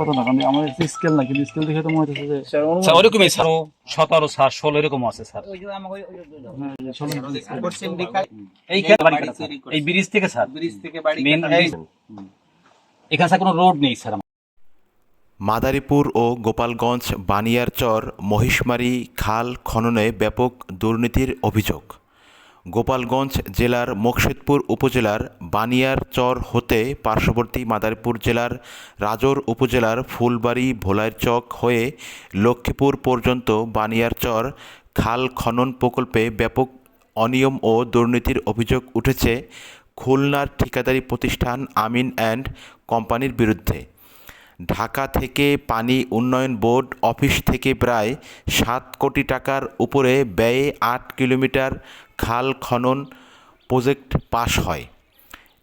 কথা না কারণ আমাদের স্কেল না কিন্তু স্কেল দেখে তো মনে হচ্ছে যে স্যার ওরকমই স্যার। সতেরো স্যার ষোলো এরকম আছে স্যার। যে ষোলো ইঞ্চি scale। পশ্চিম দিকে এই বাড়ি কাটা, স্যার। এই ব্রিজ থেকে স্যার। ব্রিজ থেকে বাড়ি এখানে স্যার কোনো রোড নেই স্যার। মাদারীপুর ও গোপালগঞ্জ বানিয়ারচর মহিষমারি খাল খননে ব্যাপক দুর্নীতির অভিযোগ। গোপালগঞ্জ জেলার মোকশেদপুর উপজেলার বানিয়ারচর হতে পার্শ্ববর্তী মাদারীপুর জেলার রাজর উপজেলার ফুলবাড়ি ভোলাইরচক হয়ে লক্ষ্মীপুর পর্যন্ত বানিয়ারচর খাল খনন প্রকল্পে ব্যাপক অনিয়ম ও দুর্নীতির অভিযোগ উঠেছে। খুলনার ঠিকাদারি প্রতিষ্ঠান আমিন অ্যান্ড কোম্পানির বিরুদ্ধে। ঢাকা থেকে পানি উন্নয়ন বোর্ড অফিস থেকে প্রায় সাত কোটি টাকার উপরে ব্যয়ে আট কিলোমিটার খাল খনন প্রজেক্ট পাশ হয়।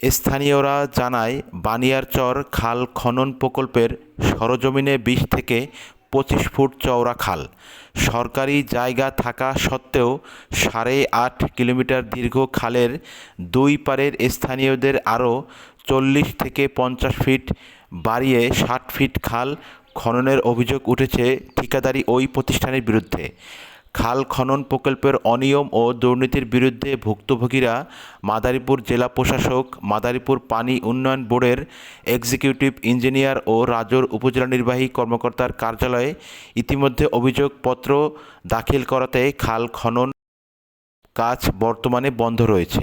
স্থানীয়রা জানায় বানিয়ারচর খাল খনন প্রকল্পের সরজমিনে বিশ থেকে পঁচিশ ফুট চওড়া খাল। সরকারি জায়গা থাকা সত্ত্বেও সাড়ে আট কিলোমিটার দীর্ঘ খালের দুই পারের স্থানীয়দের আরও চল্লিশ থেকে পঞ্চাশ ফিট বাড়িয়ে ষাট ফিট খাল খননের অভিযোগ উঠেছে ঠিকাদারি ওই প্রতিষ্ঠানের বিরুদ্ধে। খাল খনন প্রকল্পের অনিয়ম ও দুর্নীতির বিরুদ্ধে ভুক্তভোগীরা মাদারীপুর জেলা প্রশাসক, মাদারীপুর পানি উন্নয়ন বোর্ডের এক্সিকিউটিভ ইঞ্জিনিয়ার ও রাজোর উপজেলা নির্বাহী কর্মকর্তার কার্যালয়ে ইতিমধ্যে অভিযোগপত্র দাখিল করাতে খাল খনন কাজ বর্তমানে বন্ধ রয়েছে।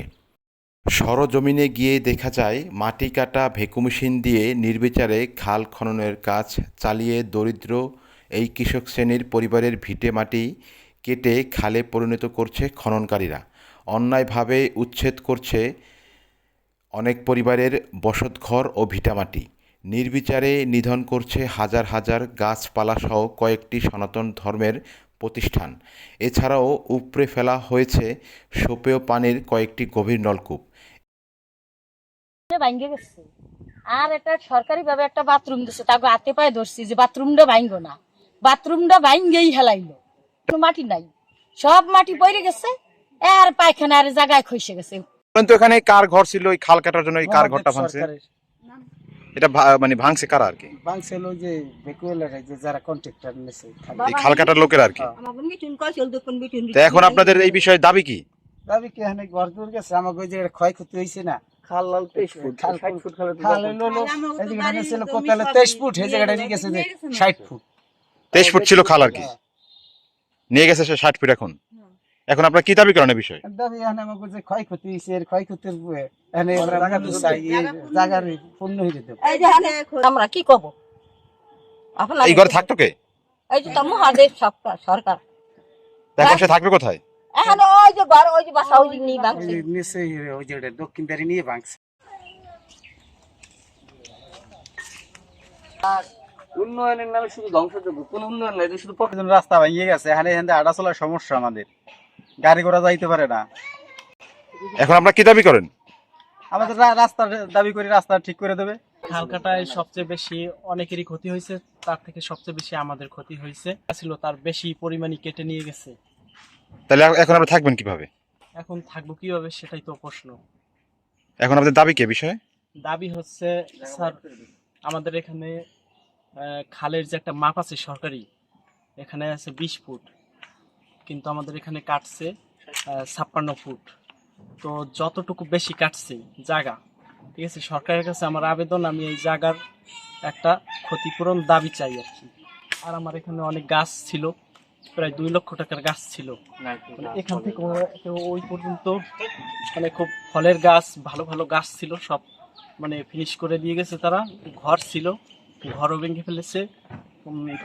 সরজমিনে গিয়ে দেখা যায়, মাটি কাটা ভেকু মেশিন দিয়ে নির্বিচারে খাল খননের কাজ চালিয়ে দরিদ্র এই কৃষক শ্রেণির পরিবারের ভিটে মাটি কেটে খালে পরিণত করছে খননকারীরা। অন্যায়ভাবে উচ্ছেদ করছে অনেক পরিবারের বসতঘর ও ভিটামাটি নির্বিচারে নিধন করছে হাজার হাজার গাছপালাসহ কয়েকটি সনাতন ধর্মের প্রতিষ্ঠান। এছাড়াও উপড়ে ফেলা হয়েছে সোপেয় পানির কয়েকটি গভীর নলকূপ। গেছে। আর একটা সরকারি ভাবে একটা বাথরুম দিছে তাকে হাতে পায়ে ধরছি যে বাথরুমটা ভাঙ্গো না। বাথরুমটা ভাঙ্গেই হেলাইলো। কোনো মাটি নাই। সব মাটি পড়ে গেছে আর পায়খানা আর জায়গায় খসে গেছে। কিন্তু এখানে কার ঘর ছিল ওই খাল কাটার জন্য এই কার ঘরটা ভাঙছে? এটা মানে ভাঙছে কারা আর কি? ওই যে বেকুয়েলার যে যারা কন্ট্রাক্টর নিছে এই খাল কাটার লোকের আর কি। তো এখন আপনাদের এই বিষয়ে দাবি কি? দাবি কি এখানে ঘর দূর গেছে আমাকে যে ক্ষয়ক্ষতি হয়েছে না। খাল লাল তেইশ ফুট খাল ফুট খাল খাল হলো এই জায়গাটা ছিল তেইশ ফুট এই জায়গাটা নিয়ে গেছে ষাট ফুট। তেইশ ফুট ছিল খাল আর কি? নিয়ে গেছে সে ষাট ফিট এখন। এখন আপনার কি দাবি করেন এই বিষয়ে? দাবি এখানে আমাকে যে ক্ষয়ক্ষতি হয়েছে এর ক্ষয়ক্ষতির আমরা জায়গা চাই জায়গার পূর্ণ যেতে এই যে আমরা কি কব আপনার এই ঘরে থাকতো কে? এই যে তো মহাদেব সরকার। সরকার এখন সে থাকবে কোথায়? এখন ওই যে ঘর ওই যে বাসা ওই যে নিয়ে ভাঙছে। নিচে ওই যে দক্ষিণ দাঁড়ি নিয়ে ভাঙছে। উন্নয়নের নামে শুধু ধ্বংসযোগ্য কোন উন্নয়ন নাই শুধু রাস্তা ভেঙে গেছে এখানে এখানে আড়া চলার সমস্যা আমাদের। গাড়ি ঘোড়া যাইতে পারে না। এখন আপনারা কি দাবি করেন? আমাদের রাস্তার দাবি করি রাস্তা ঠিক করে দেবে। খাল কাটায় সবচেয়ে বেশি অনেকেরই ক্ষতি হয়েছে তার থেকে সবচেয়ে বেশি আমাদের ক্ষতি হয়েছে। ছিল তার বেশি পরিমাণই কেটে নিয়ে গেছে। তাহলে এখন আমরা থাকবেন কীভাবে? এখন থাকব কীভাবে সেটাই তো প্রশ্ন। এখন আমাদের দাবি কে বিষয়ে? দাবি হচ্ছে স্যার আমাদের এখানে খালের যে একটা মাপ আছে সরকারি এখানে আছে বিশ ফুট কিন্তু আমাদের এখানে কাটছে ছাপ্পান্ন ফুট। তো যতটুকু বেশি কাটছে জায়গা ঠিক আছে? সরকারের কাছে আমার আবেদন আমি এই জায়গার একটা ক্ষতিপূরণ দাবি চাই আর কি। আর আমার এখানে অনেক গাছ ছিল প্রায় দুই লক্ষ টাকার গাছ ছিল। মানে এখান থেকে ওই পর্যন্ত মানে খুব ফলের গাছ ভালো ভালো গাছ ছিল সব মানে ফিনিশ করে দিয়ে গেছে তারা। ঘর ছিল ঘরও ভেঙে ফেলেছে।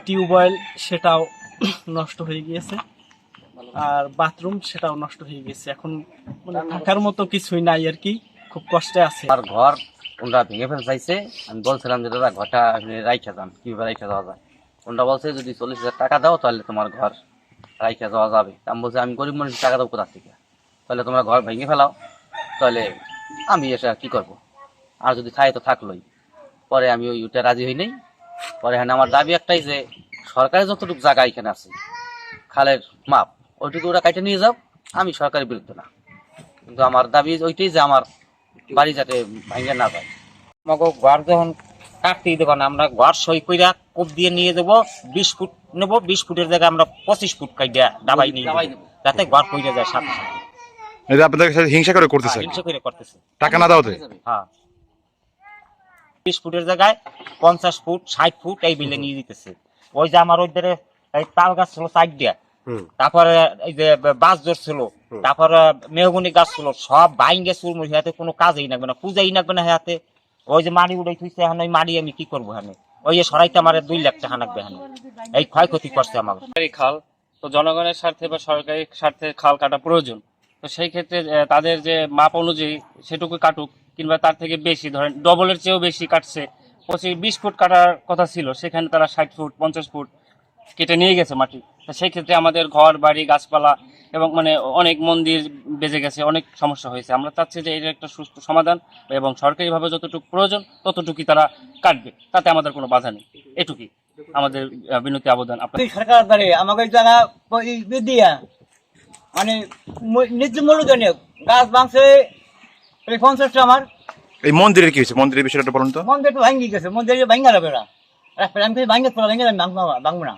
টিউবওয়েল সেটাও নষ্ট হয়ে গিয়েছে। আর বাথরুম সেটাও নষ্ট হয়ে গেছে। এখন মানে থাকার মতো কিছুই নাই আর কি, খুব কষ্টে আছে। আর ঘর ওনারা ভেঙে ফেলতে চাইছে আমি বলছিলাম যে, দাদা, ঘরটা আপনি রাইখা যান, কীভাবে রাইখা যাওয়া যায়? ওনারা বলছে, যদি চল্লিশ হাজার টাকা দাও, তাহলে তোমার ঘর রাইখা যাওয়া যাবে। আমি বলছি, আমি গরিব মানুষ, টাকা দেবো কোথা থেকে? তাহলে তোমরা ঘর ভেঙে ফেলাও, তাহলে আমি এসে আর কি করব? আর যদি খাই তো থাকলোই। পরে আমি ওই ওইটা রাজি হই নাই। পরে হ্যাঁ আমার দাবি একটাই যে, সরকারের যতটুকু জায়গা এখানে আছে, খালের মাপ ওইটুকু ওরা কাটে নিয়ে যাও আমি সরকারের বিরুদ্ধে না। কিন্তু আমার দাবি ওইটাই যে আমার বাড়ি যাতে ভাঙে না যায়। আমাকে ঘর যখন কাটতেই দেবো না আমরা ঘর সই কইরা কোপ দিয়ে নিয়ে যাব বিশ ফুট নেব বিশ ফুটের জায়গায় আমরা পঁচিশ ফুট কাইডা ডাবাই নিয়ে। যাতে ঘর কইরা যায় সাথে সাথে। এটা আপনাদের সাথে হিংসা করে করতেছে। হিংসা করে করতেছে। টাকা না দাওতে হ্যাঁ। বিশ ফুটের জায়গায় পঞ্চাশ ফুট ষাট ফুট এই বিলে নিয়ে দিতেছে ওই যে আমার ওই ধারে এই তাল গাছ ছিল সাইড দিয়া তারপরে এই যে বাস জোর ছিল তারপরে মেহগুনি গাছ ছিল সব বাইঙ্গে চুরমুর হাতে কোনো কাজেই লাগবে না পূজাই লাগবে না হাতে ওই যে মাড়ি উড়াই থুইছে এখন ওই মাড়ি আমি কি করব হানে ওই যে সরাইতে আমার দুই লাখ টাকা লাগবে হানে এই ক্ষয়ক্ষতি করছে আমার। সরকারি খাল তো জনগণের স্বার্থে বা সরকারি স্বার্থে খাল কাটা প্রয়োজন। তো সেই ক্ষেত্রে তাদের যে মাপ অনুযায়ী সেটুকু কাটুক কিংবা তার থেকে বেশি ধরেন ডবলের চেয়েও বেশি কাটছে। পঁচিশ বিশ ফুট কাটার কথা ছিল সেখানে তারা ষাট ফুট পঞ্চাশ ফুট কেটে নিয়ে গেছে মাটি। তো সেই ক্ষেত্রে আমাদের ঘর বাড়ি গাছপালা এবং মানে অনেক মন্দির বেজে গেছে অনেক সমস্যা হয়েছে। আমরা চাচ্ছি যে এর একটা সুস্থ সমাধান এবং সরকারিভাবে যতটুকু প্রয়োজন ততটুকুই তারা কাটবে তাতে আমাদের কোনো বাধা নেই। এটুকুই আমাদের বিনতি আবেদন আপনার। সরকার দ্বারে আমাকে এই জায়গা দিয়া মানে নিজ মূল্য গাছ ভাঙছে এই পঞ্চাশটা আমার। এই মন্দিরের কি হয়েছে? মন্দিরের বিষয়টা বলুন তো। মন্দির তো ভাঙ্গি গেছে মন্দিরে ভাঙ্গা যাবে না। রাস্তায় আমি ভেঙে ভাঙবো না।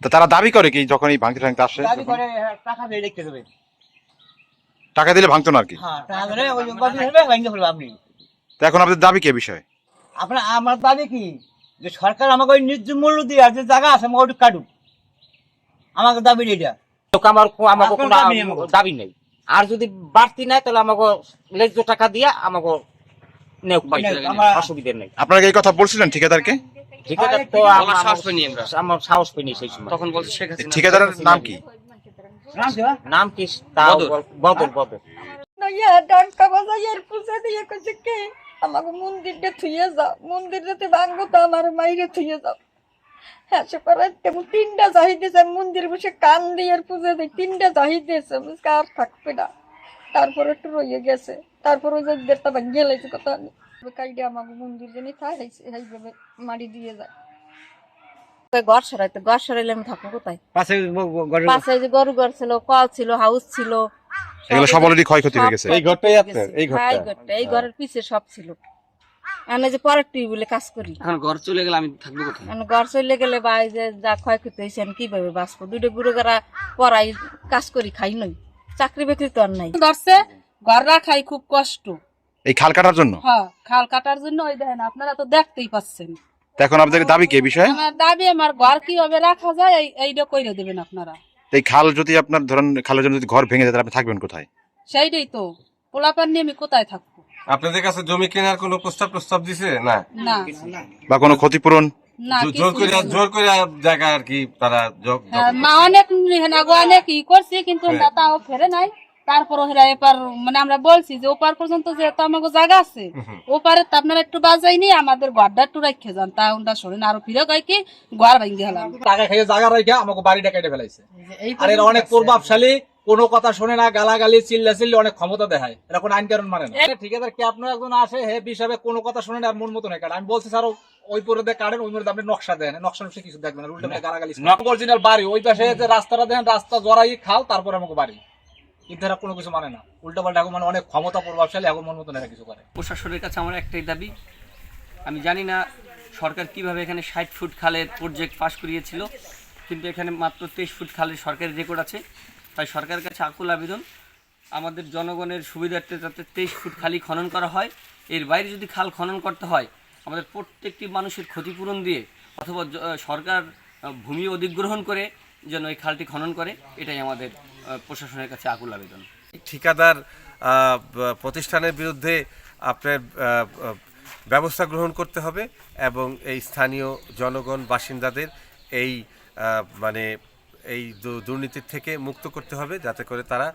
তো তারা দাবি করে কি যখন এই ভাঙতে ভাঙতে আসে দাবি করে হ্যাঁ, টাকা দিয়ে দেখতে দেবে। টাকা দিলে ভাঙতো না আর কি? হ্যাঁ ওই হবে আপনি। তো এখন আপনাদের দাবি কি বিষয়? আপনার আমার দাবি কি? যে সরকার আমাকে ওই ন্যায্য মূল্য দিয়ে আর যে জায়গা আছে আমাকে ওটা কাটুক। আমাকে দাবি এটা। আমার আমাকে কোনো দাবি নেই দাবি নেই। আর যদি বাড়তি নাই তাহলে আমাকে লেজ্জ টাকা দিয়ে আমাকে নেওক পাই অসুবিধা নেই। আপনারা এই কথা বলছিলেন ঠিকাদারকে? ঠিকাদার তো বলার আমার সাহস পাইনি আমরা। আমার সাহস পাইনি সেই সময়। তখন বলছে শেখ হাসিনা ঠিকাদারের নাম কি? নাম কি তাও বদর। বল- বদর বদর। বাজাইয়ের পূজা দিয়ে কইছে কে? আমাকে মন্দিরটা থুয়ে যাও। মন্দির যাতে ভাঙবো তো আমার মাইরে থুয়ে যাও। হ্যাঁ সে পরে তেমন তিনটা চাহিদেছে মন্দির বসে কান দিয়ে আর পুজো দিই তিনটা বুঝকে আর থাকবে না। তারপর একটু রয়ে গেছে। তারপর ওই যে দেড়টা ভাঙিয়ে লাইছে কথা। কাইডে আমাকে মন্দির জানি এইভাবে মারি দিয়ে যায়। ঘর সরাইতে ঘর সরাইলে আমি থাকব কোথায়? পাশে পাশে যে গরু ঘর ছিল কল ছিল হাউস ছিল। এগুলো সব অলরেডি ক্ষয়ক্ষতি হয়ে গেছে। এই ঘরটাই আপনার এই ঘরটা? এই ঘরের পিছে সব ছিল। আমি যে পরের টিউবুলে কাজ করি। এখন ঘর চলে গেলে আমি থাকব কোথায়? ঘর চলে গেলে বা এই যে যা ক্ষয়ক্ষতি হয়েছে আমি কীভাবে বাঁচবো? দুটো বুড়ো গারা পড়াই কাজ করি খাই নই। চাকরি বাকরি তো আর নাই। ধরছে ঘর রাখাই খুব কষ্ট। এই খাল কাটার জন্য? হ্যাঁ খাল কাটার জন্য ওই দেখেন আপনারা তো দেখতেই পাচ্ছেন। এখন আপনাদের দাবি কি এই বিষয়ে? আমার দাবি আমার ঘর কীভাবে রাখা যায় এই- এইটা কইরে দেবেন আপনারা। এই খাল যদি আপনার ধরেন খালের জন্য যদি ঘর ভেঙে যায় তাহলে আপনি থাকবেন কোথায়? সেইটাই তো। পোলাপান নিয়ে আমি কোথায় থাকব? আপনাদের কাছে জমি কেনার কোনো প্রস্তাব প্রস্তাব দিছে? না। না। বা কোনো ক্ষতিপূরণ? জোর কিছুই করে জোর করে জায়গা আর কি তারা জগ- হ্যাঁ, জগ- মা অনেক হেনাগো অনেক ই করছি কিন্তু হ্যাঁ। তাও ফেরে নাই। তারপর হেরা এপার মানে আমরা বলছি যে ওপার পর্যন্ত যে তো আমাকে জায়গা আছে ওপারে তো আপনারা একটু আমাদের ঘরটা একটু রাখে যান। তা ওটা শোনেন আরও ফিরে কয় কি ঘর ভাঙ্গি হলাম। টাকা খেয়ে জায়গা রেখে আমাকে বাড়িটা কেটে ফেলাইছে। আর এরা অনেক প্রভাবশালী কোনো কথা শোনে না গালাগালি চিল্লা চিল্লি অনেক ক্ষমতা দেখায়। এরা কোনো আইন কারণ মানে না। ঠিকাদার কি আপনার একজন আসে হে হিসাবে কোনো কথা শোনে না আর মন মতো নেই কাটে। আমি বলছি স্যার ওই পরে দিয়ে কাটেন ওই মধ্যে আপনি নকশা দেন। নকশা নকশা কিছু দেখবেন না উল্টে গালাগালি অরিজিনাল বাড়ি ওই পাশে যে রাস্তাটা দেন রাস্তা জড়াই খাও তারপরে আমাকে বাড়ি। এরা কোনো কিছু মানে না। উল্টো পাল্টা এখন মানে অনেক ক্ষমতা প্রভাবশালী এখন মন মতো এরা কিছু করে। প্রশাসনের কাছে আমার একটাই দাবি আমি জানি না সরকার কীভাবে এখানে ষাট ফুট খালের প্রজেক্ট পাস করিয়েছিল কিন্তু এখানে মাত্র তেইশ ফুট খালের সরকারি রেকর্ড আছে। তাই সরকারের কাছে আকুল আবেদন। আমাদের জনগণের সুবিধার্থে যাতে তেইশ ফুট খালি খনন করা হয়, এর বাইরে যদি খাল খনন করতে হয়, আমাদের প্রত্যেকটি মানুষের ক্ষতিপূরণ দিয়ে অথবা সরকার ভূমি অধিগ্রহণ করে যেন এই খালটি খনন করে, এটাই আমাদের প্রশাসনের কাছে আকুল আবেদন। ঠিকাদার প্রতিষ্ঠানের বিরুদ্ধে আপনার ব্যবস্থা গ্রহণ করতে হবে এবং এই স্থানীয় জনগণ, বাসিন্দাদের এই মানে এই দুর্নীতির থেকে মুক্ত করতে হবে যাতে করে তারা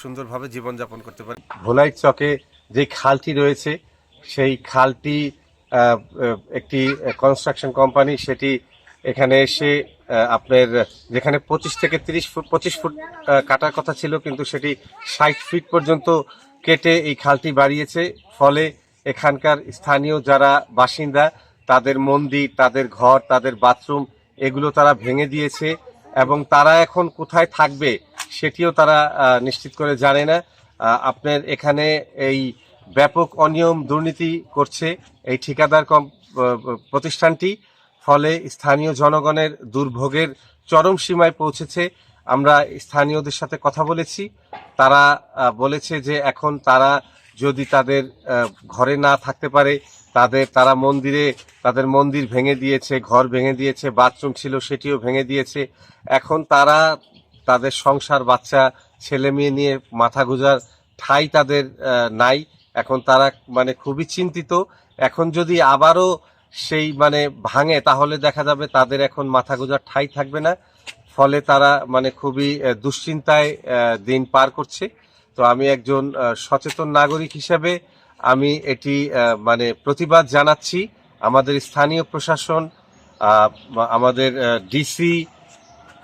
সুন্দরভাবে জীবনযাপন করতে পারে। ভোলাই চকে যে খালটি রয়েছে, সেই খালটি একটি কনস্ট্রাকশন কোম্পানি সেটি এখানে এসে আপনার যেখানে পঁচিশ থেকে তিরিশ ফুট, পঁচিশ ফুট কাটার কথা ছিল, কিন্তু সেটি ষাট ফিট পর্যন্ত কেটে এই খালটি বাড়িয়েছে। ফলে এখানকার স্থানীয় যারা বাসিন্দা, তাদের মন্দির, তাদের ঘর, তাদের বাথরুম, এগুলো তারা ভেঙে দিয়েছে। এবং তারা এখন কোথায় থাকবে সেটিও তারা নিশ্চিত করে জানে না। আপনার এখানে এই ব্যাপক অনিয়ম দুর্নীতি করছে এই ঠিকাদার কম প্রতিষ্ঠানটি। ফলে স্থানীয় জনগণের দুর্ভোগের চরম সীমায় পৌঁছেছে। আমরা স্থানীয়দের সাথে কথা বলেছি। তারা বলেছে যে এখন তারা যদি তাদের ঘরে না থাকতে পারে তাদের, তারা মন্দিরে, তাদের মন্দির ভেঙে দিয়েছে, ঘর ভেঙে দিয়েছে, বাথরুম ছিল সেটিও ভেঙে দিয়েছে। এখন তারা তাদের সংসার, বাচ্চা, ছেলে মেয়ে নিয়ে মাথা গুজার ঠাই তাদের নাই। এখন তারা মানে খুবই চিন্তিত। এখন যদি আবারও সেই মানে ভাঙে, তাহলে দেখা যাবে তাদের এখন মাথা গোজার ঠাই থাকবে না। ফলে তারা মানে খুবই দুশ্চিন্তায় দিন পার করছে। তো আমি একজন সচেতন নাগরিক হিসেবে আমি এটি মানে প্রতিবাদ জানাচ্ছি আমাদের স্থানীয় প্রশাসন আমাদের ডিসি,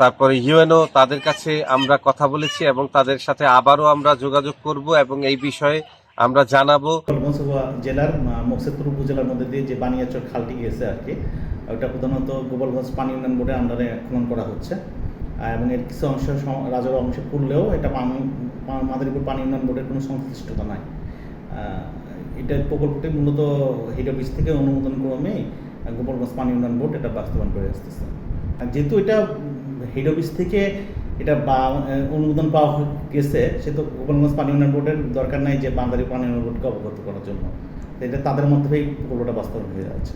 তারপরে ইউএনও, তাদের কাছে আমরা কথা বলেছি এবং তাদের সাথে আবারও আমরা যোগাযোগ করব এবং এই বিষয়ে আমরা জানাব। জেলার মুকসেদপুর উপজেলার মধ্যে দিয়ে যে বানিয়াচর খালটি গিয়েছে আর কি ওটা প্রধানত গোপালগঞ্জ পানি উন্নয়ন বোর্ডের আন্ডারে খনন করা হচ্ছে। এবং এর কিছু অংশ রাজর অংশে পড়লেও এটা মাদারীপুর পানি উন্নয়ন বোর্ডের কোনো সংশ্লিষ্টতা নাই। এটা প্রকল্পটি মূলত হেড অফিস থেকে অনুমোদন ক্রমে গোপালগঞ্জ পানি উন্নয়ন বোর্ড এটা বাস্তবায়ন করে আসতেছে। যেহেতু এটা হেড অফিস থেকে এটা বা অনুমোদন পাওয়া গেছে সে তো গোপালগঞ্জ পানি উন্নয়ন বোর্ডের দরকার নাই যে বান্দারি পানি উন্নয়ন বোর্ডকে অবগত করার জন্য। এটা তাদের মধ্যেই প্রকল্পটা বাস্তবায়ন হয়ে যাচ্ছে